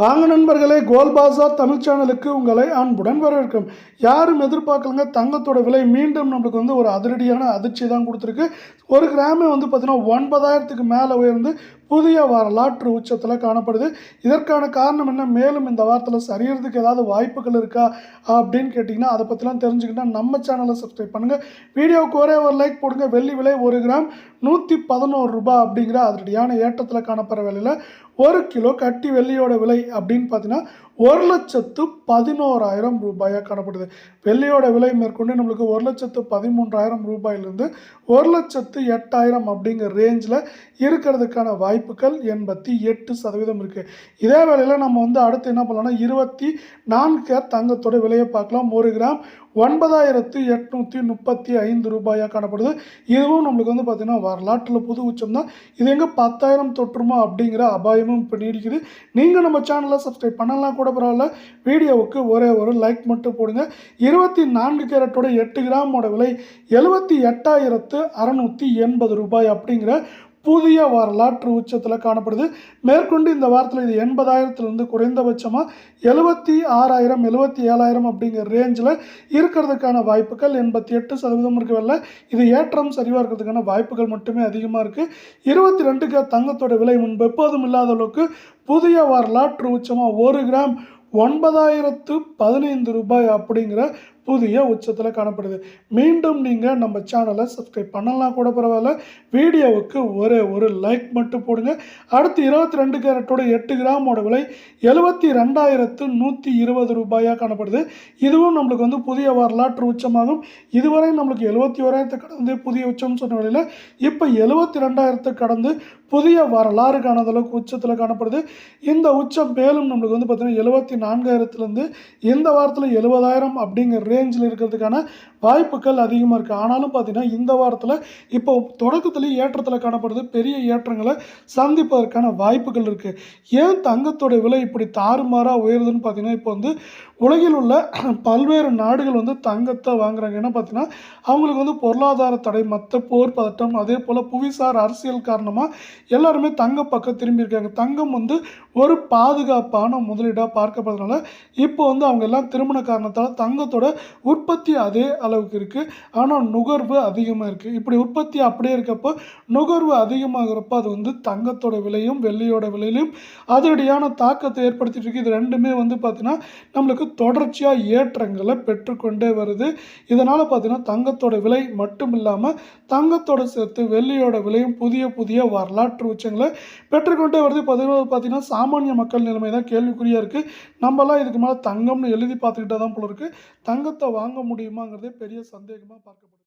வாங்க நண்பர்களே கோல் பாசா தமிழ் சேனலுக்கு உங்களை அன்புடன் வரவேற்கும். யாரும் எதிர்பார்க்கலங்க தங்கத்தோட விலை மீண்டும் நம்மளுக்கு வந்து ஒரு அதிரடியான அதிர்ச்சி தான் கொடுத்துருக்கு. ஒரு கிராமே வந்து பார்த்திங்கன்னா ஒன்பதாயிரத்துக்கு மேலே உயர்ந்து புதிய வரலாற்று உச்சத்தில் காணப்படுது. இதற்கான காரணம் என்ன? மேலும் இந்த வாரத்தில் சரியறதுக்கு ஏதாவது வாய்ப்புகள் இருக்கா? அப்படின்னு கேட்டிங்கன்னா அதை பற்றிலாம் தெரிஞ்சுக்கிட்டா நம்ம சேனலை சப்ஸ்கிரைப் பண்ணுங்கள் வீடியோவுக்கு ஒரே ஒரு லைக் போடுங்க. வெள்ளி விலை ஒரு கிராம் நூற்றி பதினோரு ரூபாய் அப்படிங்கிற அதிரடியான ஏற்றத்தில் காணப்படுற விலையில் ஒரு கிலோ கட்டி வெள்ளியோட விலை அப்படின்னு பார்த்தீங்கன்னா ஒரு லட்சத்து பதினோராயிரம் ரூபாயாக காணப்படுது. வெள்ளியோட விலை மேற்கொண்டு நம்மளுக்கு ஒரு லட்சத்து பதிமூன்றாயிரம் ரூபாயிலிருந்து ஒரு லட்சத்து எட்டாயிரம் அப்படிங்கிற ரேஞ்சில் இருக்கிறதுக்கான வாய்ப்பு வாய்ப்புகள் எண்பத்தி எட்டு சதவீதம் இருக்குது இதே வேளையில் நம்ம வந்து அடுத்து என்ன பண்ணலாம்னா இருபத்தி நான்கு தங்கத்தோட விலையை பார்க்கலாம். ஒரு கிராம் ஒன்பதாயிரத்து எட்நூற்றி முப்பத்தி ஐந்து ரூபாயாக காணப்படுது. இதுவும் நம்மளுக்கு வந்து பார்த்திங்கன்னா வரலாற்றில் புது உச்சம் தான். இது எங்கே பத்தாயிரம் தொற்றுமா அப்படிங்கிற அபாயமும் இப்போ நீடிக்குது. நீங்கள் நம்ம சேனலை சப்ஸ்கிரைப் பண்ணலாம் கூட பரவாயில்ல. வீடியோவுக்கு ஒரே ஒரு லைக் மட்டும் போடுங்க. இருபத்தி நான்கு கேரட்டோட எட்டு கிராமோட விலை எழுபத்தி எட்டாயிரத்து அறநூற்றி எண்பது ரூபாய் அப்படிங்கிற புதிய வரலாற்று உச்சத்தில் காணப்படுது. மேற்கொண்டு இந்த வாரத்தில் இது எண்பதாயிரத்துலேருந்து குறைந்தபட்சமாக எழுபத்தி ஆறாயிரம் எழுபத்தி ஏழாயிரம் அப்படிங்கிற ரேஞ்சில் இருக்கிறதுக்கான வாய்ப்புகள் எண்பத்தி எட்டு சதவீதம் இருக்கவில்லை. இது ஏற்றம் சரிவாக இருக்கிறதுக்கான வாய்ப்புகள் மட்டுமே அதிகமாக இருக்குது இருபத்தி ரெண்டுக்கு தங்கத்தோட விலை முன்பு எப்போதும் இல்லாத அளவுக்கு புதிய வரலாற்று உச்சமாக ஒரு கிராம் ஒன்பதாயிரத்து பதினைந்து ரூபாய் அப்படிங்கிற புதிய உச்சத்தில் காணப்படுது. மீண்டும் நீங்கள் நம்ம சேனலை சப்ஸ்கிரைப் பண்ணலாம் கூட பரவாயில்ல. வீடியோவுக்கு ஒரே ஒரு லைக் மட்டும் போடுங்க. அடுத்து இருபத்தி ரெண்டு கேரட்டோட எட்டு கிராமோட விலை எழுபத்தி ரெண்டாயிரத்து நூற்றி இருபது ரூபாயாக காணப்படுது. இதுவும் நம்மளுக்கு வந்து புதிய வரலாற்று உச்சமாகும். இதுவரை நம்மளுக்கு எழுபத்தி ஓராயிரத்தை கடந்து புதிய உச்சம்னு சொன்ன வேளையில் இப்போ எழுபத்தி ரெண்டாயிரத்தை கடந்து புதிய வரலாறு காணாத அளவுக்கு உச்சத்தில் காணப்படுது. இந்த உச்சம் மேலும் நம்மளுக்கு வந்து பார்த்திங்கன்னா எழுபத்தி நான்காயிரத்துலேருந்து இந்த வாரத்தில் எழுபதாயிரம் அப்படிங்கிற ரேஞ்சில் இருக்கிறதுக்கான வாய்ப்புகள் அதிகமாக இருக்குது ஆனாலும் பார்த்தீங்கன்னா இந்த வாரத்தில் இப்போ தொடக்கத்துலேயே ஏற்றத்தில் காணப்படுது. பெரிய ஏற்றங்களை சந்திப்பதற்கான வாய்ப்புகள் இருக்குது ஏன் தங்கத்தோட விலை இப்படி தாறுமாறாக உயருதுன்னு பார்த்தீங்கன்னா இப்போ வந்து உலகில் உள்ள பல்வேறு நாடுகள் வந்து தங்கத்தை வாங்குறாங்க. ஏன்னா பார்த்தீங்கன்னா அவங்களுக்கு வந்து பொருளாதார தடை மற்ற போர் பதட்டம் அதே போல் புவிசார் அரசியல் காரணமாக எல்லாருமே தங்க பக்கம் திரும்பியிருக்காங்க தங்கம் வந்து ஒரு பாதுகாப்பான முதலீடாக பார்க்கப்படுறதுனால இப்போ வந்து அவங்க எல்லாம் திருமண காரணத்தால் தங்கத்தோட உற்பத்தி அதே அளவுக்கு இருக்குது ஆனால் நுகர்வு அதிகமாக இருக்குது இப்படி உற்பத்தி அப்படியே இருக்கப்போ நுகர்வு அதிகமாகிறப்ப அது வந்து தங்கத்தோட விலையும் வெள்ளியோட விலையிலையும் அதிரடியான தாக்கத்தை ஏற்படுத்திட்டு இருக்கு. இது ரெண்டுமே வந்து பார்த்திங்கன்னா நம்மளுக்கு தொடர்ச்சியாக ஏற்றங்களை பெற்றுக்கொண்டே வருது. இதனால் பார்த்தீங்கன்னா தங்கத்தோட விலை மட்டும் இல்லாமல் தங்கத்தோட சேர்த்து வெள்ளியோட விலையும் புதிய புதிய வரலாற்று உச்சங்களை பெற்றுக்கொண்டே வருது. பதினோரு பார்த்தீங்கன்னா சாமானிய மக்கள் நிலைமை தான் கேள்விக்குறியாக இருக்குது நம்மலாம் இதுக்கு மேலே தங்கம்னு எழுதி பார்த்துக்கிட்டே தான் போல இருக்குது தங்கத்தை வாங்க முடியுமாங்கிறதே பெரிய சந்தேகமாக பார்க்கப்படுது.